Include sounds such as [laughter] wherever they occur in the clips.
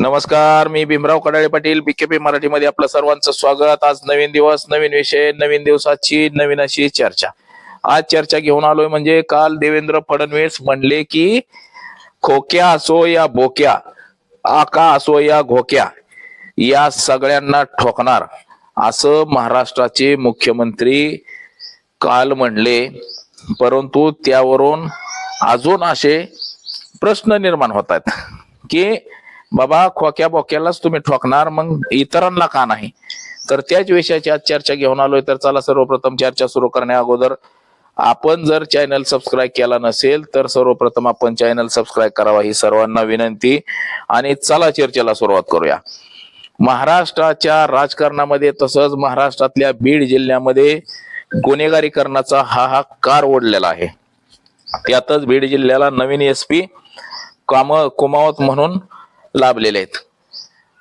नमस्कार मी भीमराव कडाळे पाटील बीकेपी मराठीमध्ये आपलं सर्वांचं स्वागत. आज नवीन दिवस नवीन विषय नवीन दिवसाची नवीन अशी चर्चा. आज चर्चा घेऊन आलोय म्हणजे काल देवेंद्र फडणवीस म्हणले की खोक्या असो या बोक्या आका असो या घोक्या या सगळ्यांना ठोकणार असं महाराष्ट्राचे मुख्यमंत्री काल म्हणले. परंतु त्यावरून अजून असे प्रश्न निर्माण होत आहेत की बाबा खोक्या बोक्यालाच तुम्ही ठोकणार मग इतरांना का नाही? तर त्याच विषयाची आज चर्चा घेऊन आलोय. तर चला सर्वप्रथम चर्चा सुरू करण्या अगोदर आपण जर चॅनल सबस्क्राईब केला नसेल तर सर्वप्रथम आपण चॅनल सबस्क्राईब करावा ही सर्वांना विनंती. आणि चला चर्चेला सुरुवात करूया. महाराष्ट्राच्या राजकारणामध्ये तसंच महाराष्ट्रातल्या बीड जिल्ह्यामध्ये गुन्हेगारीकरणाचा हा हा कार ओढलेला आहे. त्यातच बीड जिल्ह्याला नवीन एस पी काम कुमावत म्हणून लाभलेले आहेत.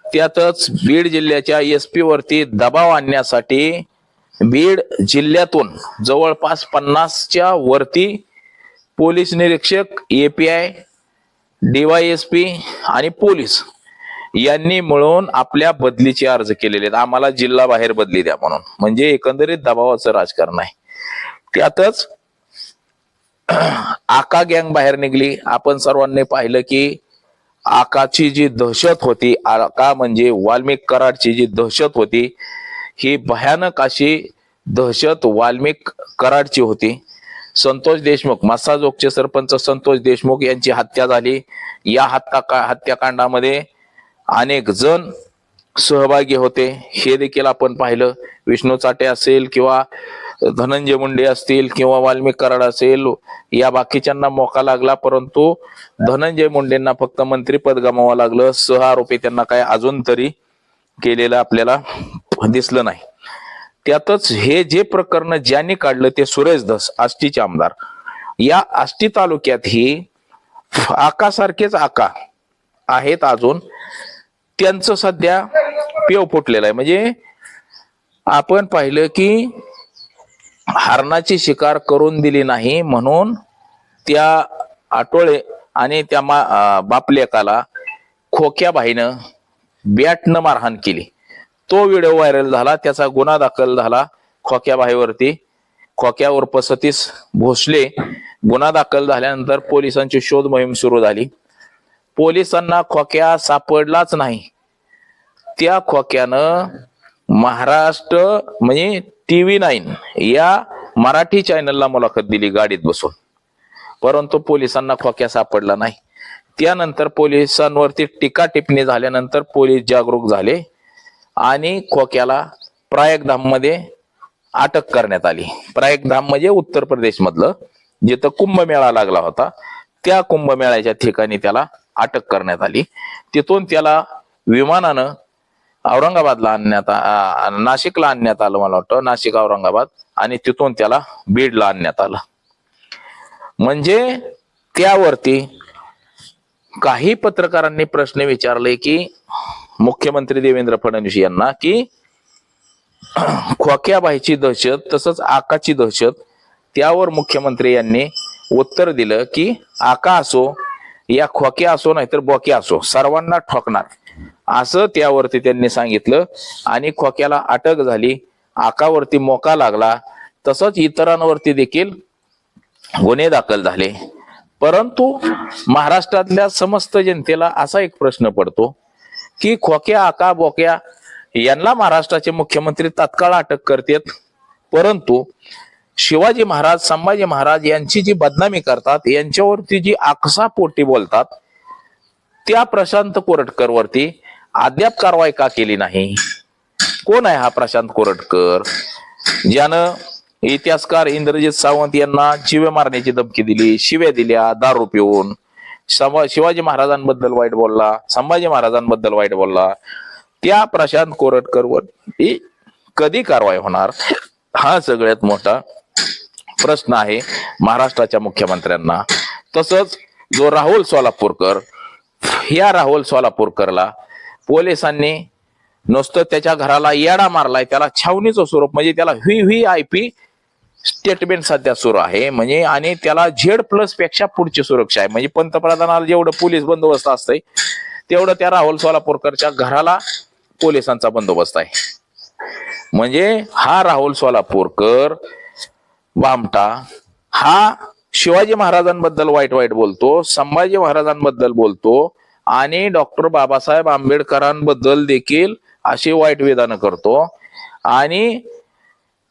त्यातच बीड जिल्ह्याच्या एस पी वरती दबाव आणण्यासाठी बीड जिल्ह्यातून जवळपास पन्नासच्या वरती पोलीस निरीक्षक एपीआय डीवायएसपी आणि पोलीस यांनी मिळून आपल्या बदलीचे अर्ज केलेले आहेत. आम्हाला जिल्हा बाहेर बदली द्या म्हणून. म्हणजे एकंदरीत दबावाचं राजकारण आहे त्यातच [clears throat] आका गँग बाहेर निघली. आपण सर्वांनी पाहिलं की आकाची जी दहशत होती आका म्हणजे वाल्मिक कराडची जी दहशत होती ही भयानक अशी दहशत वाल्मिक कराडची होती. संतोष देशमुख मसाजोगचे सरपंच संतोष देशमुख यांची हत्या झाली. या हत्या हत्याकांडामध्ये अनेक जण सहभागी होते. हे देखील आपण पाहिलं. विष्णू चाटे असेल किंवा धनंजय मुंडे असतील किंवा वाल्मिक कराड असेल या बाकीच्यांना मोका लागला परंतु धनंजय मुंडेंना फक्त मंत्रीपद गमावं लागलं. सह आरोपी त्यांना काय अजून तरी केलेलं आपल्याला दिसलं नाही. त्यातच हे जे प्रकरण ज्यांनी काढलं ते सुरेश धस आष्टीचे आमदार. या आष्टी तालुक्यात ही आकासारखेच आका आहेत अजून. त्यांचं सध्या पेव फुटलेलं आहे. म्हणजे आपण पाहिलं की हरणाची शिकार करून दिली नाही म्हणून त्या आटोळे आणि त्या मा बापलेकाला खोक्या बाईनं बॅटनं मारहाण केली. तो व्हिडिओ व्हायरल झाला त्याचा गुन्हा दाखल झाला. खोक्या बाईवरती खोक्यावर पसतीस भोसले गुन्हा दाखल झाल्यानंतर पोलिसांची शोध मोहीम सुरू झाली. पोलिसांना खोक्या सापडलाच नाही. त्या खोक्यानं महाराष्ट्र म्हणजे टी व्ही नाईन या मराठी चॅनलला मुलाखत दिली गाडीत बसून. परंतु पोलिसांना खोक्या सापडला नाही. त्यानंतर पोलिसांवरती टीका टिप्पणी झाल्यानंतर पोलीस जागरूक झाले आणि खोक्याला प्रायगधाममध्ये अटक करण्यात आली. प्रायगधाम म्हणजे उत्तर प्रदेश मधलं जिथं कुंभमेळा लागला होता. त्या कुंभमेळ्याच्या ठिकाणी त्याला अटक करण्यात आली. तिथून त्याला विमानानं औरंगाबादला आणण्यात नाशिकला आणण्यात आलं मला वाटतं. नाशिक औरंगाबाद आणि तिथून त्याला बीडला आणण्यात आलं. म्हणजे त्यावरती काही पत्रकारांनी प्रश्न विचारले की मुख्यमंत्री देवेंद्र फडणवीस यांना की खोक्याबाईची दहशत तसंच आकाची दहशत त्यावर मुख्यमंत्री यांनी उत्तर दिलं की आका असो या खोक्या असो नाहीतर बोक्या असो सर्वांना ठोकणार. असं त्यावरती त्यांनी सांगितलं. आणि खोक्याला अटक झाली. आकावरती मोका लागला. तसंच इतरांवरती देखील गुन्हे दाखल झाले. परंतु महाराष्ट्रातल्या समस्त जनतेला असा एक प्रश्न पडतो की खोक्या आका बोक्या यांना महाराष्ट्राचे मुख्यमंत्री तात्काळ अटक करतात. परंतु शिवाजी महाराज संभाजी महाराज यांची जी बदनामी करतात यांच्यावरती जी आकसापोटी बोलतात त्या प्रशांत कोरटकर वरती अद्याप कारवाई का केली नाही? कोण आहे हा प्रशांत कोरटकर? ज्यानं इतिहासकार इंद्रजित सावंत यांना शिव्या मारण्याची धमकी दिली शिव्या दिल्या दारू पिऊन. शिवाजी महाराजांबद्दल वाईट बोलला संभाजी महाराजांबद्दल वाईट बोलला. त्या प्रशांत कोरटकर वर कधी कारवाई होणार? हा सगळ्यात मोठा प्रश्न आहे महाराष्ट्राच्या मुख्यमंत्र्यांना. तसंच जो राहुल सोलापूरकर या राहुल सोलापूरकरला पोलिसांनी नुसतं त्याच्या घराला येडा मारलाय त्याला छावणीचं स्वरूप म्हणजे त्याला V V I P statement सध्या सुरू आहे. म्हणजे आणि त्याला झेड प्लसपेक्षा पुढची सुरक्षा आहे. म्हणजे पंतप्रधानाला जेवढं पोलीस बंदोबस्त असतंय तेवढं त्या राहुल सोलापूरकरच्या घराला पोलिसांचा बंदोबस्त आहे. म्हणजे हा राहुल सोलापूरकर बामटा हा शिवाजी महाराजांबद्दल वाईट वाईट बोलतो संभाजी महाराजांबद्दल बोलतो आणि डॉक्टर बाबासाहेब आंबेडकरांबद्दल देखील अशी वाईट विधानं करतो. आणि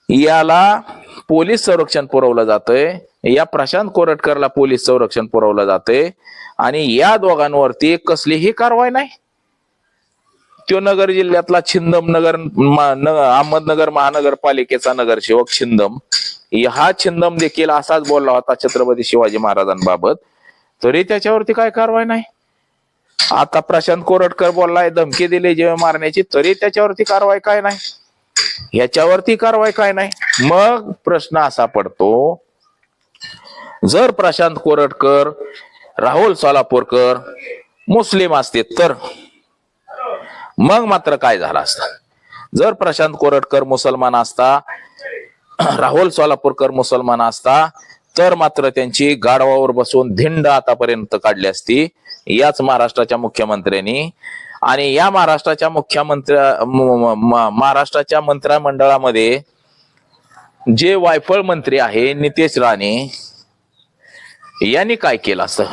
याला पोलीस संरक्षण पुरवलं जातंय. या प्रशांत कोरटकरला पोलीस संरक्षण पुरवलं जातंय. आणि या दोघांवरती कसलीही कारवाई नाही. त्यो नगर जिल्ह्यातला छिंदम नगर अहमदनगर महानगरपालिकेचा नगरसेवक छिंदम. हा छिंदम देखील असाच बोलला होता छत्रपती शिवाजी महाराजांबाबत. तरी त्याच्यावरती काय कारवाई नाही. आता प्रशांत कोरटकर बोललाय धमकी दिली जेव्हा मारण्याची तरी त्याच्यावरती कारवाई काय नाही. याच्यावरती कारवाई काय नाही. मग प्रश्न असा पडतो जर प्रशांत कोरटकर राहुल सोलापूरकर मुस्लिम असते तर मग मात्र काय झालं असतं? जर प्रशांत कोरटकर मुसलमान असता राहुल सोलापूरकर मुसलमान असता तर मात्र त्यांची गाढवावर बसून धिंड आतापर्यंत काढली असती. याच महाराष्ट्राच्या मुख्यमंत्र्यांनी. आणि या महाराष्ट्राच्या मुख्यमंत्र्या महाराष्ट्राच्या मंत्रिमंडळामध्ये जे वायफळ मंत्री आहे नितेश राणे यांनी काय केलं असतं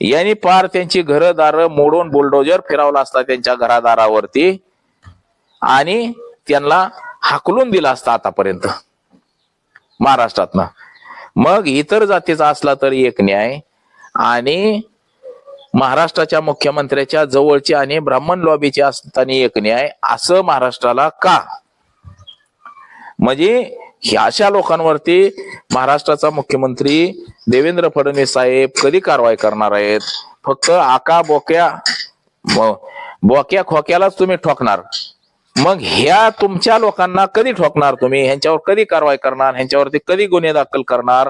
यांनी पार त्यांची घरदार मोडून बुलडोजर फिरवला असता त्यांच्या घरादारावरती आणि त्यांना हाकलून दिला असता आतापर्यंत. महाराष्ट्रातनं. मग इतर जातीचा असला तरी एक न्याय. आणि महाराष्ट्राच्या मुख्यमंत्र्याच्या जवळचे आणि ब्राह्मण लॉबीचे असताना एक न्याय असं महाराष्ट्राला का? म्हणजे ह्या अशा लोकांवरती महाराष्ट्राचा मुख्यमंत्री देवेंद्र फडणवीस साहेब कधी कारवाई करणार आहेत? फक्त आका बोक्या बोक्या खोक्यालाच तुम्ही ठोकणार. मग ह्या तुमच्या लोकांना कधी ठोकणार तुम्ही? ह्यांच्यावर कधी कारवाई करणार? ह्यांच्यावरती कधी गुन्हे दाखल करणार?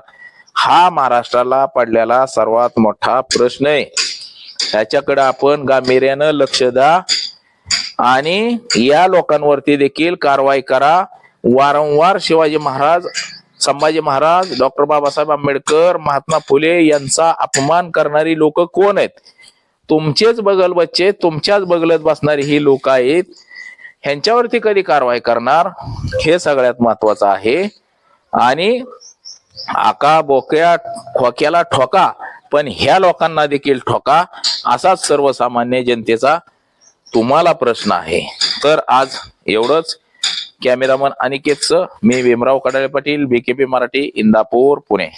हा महाराष्ट्राला पडलेला सर्वात मोठा प्रश्न आहे. त्याच्याकडे आपण गांभीर्यानं लक्ष द्या आणि या लोकांवरती देखील कारवाई करा. वारंवार शिवाजी महाराज संभाजी महाराज डॉक्टर बाबासाहेब आंबेडकर महात्मा फुले यांचा अपमान करणारी लोक कोण आहेत? तुमचेच बगल बच्चे तुमच्याच बगलत बसणारी ही लोक आहेत. ह्यांच्यावरती कधी कारवाई करणार? हे सगळ्यात महत्वाचं आहे. आणि आका बोक्या खोक्याला ठोका पण ह्या लोकांना देखील ठोका असाच सर्वसामान्य जनतेचा तुम्हाला प्रश्न आहे. तर आज एवढंच. कॅमेरामन अनिकेतचं मी भीमराव कडाळे पाटील बीकेपी मराठी इंदापूर पुणे.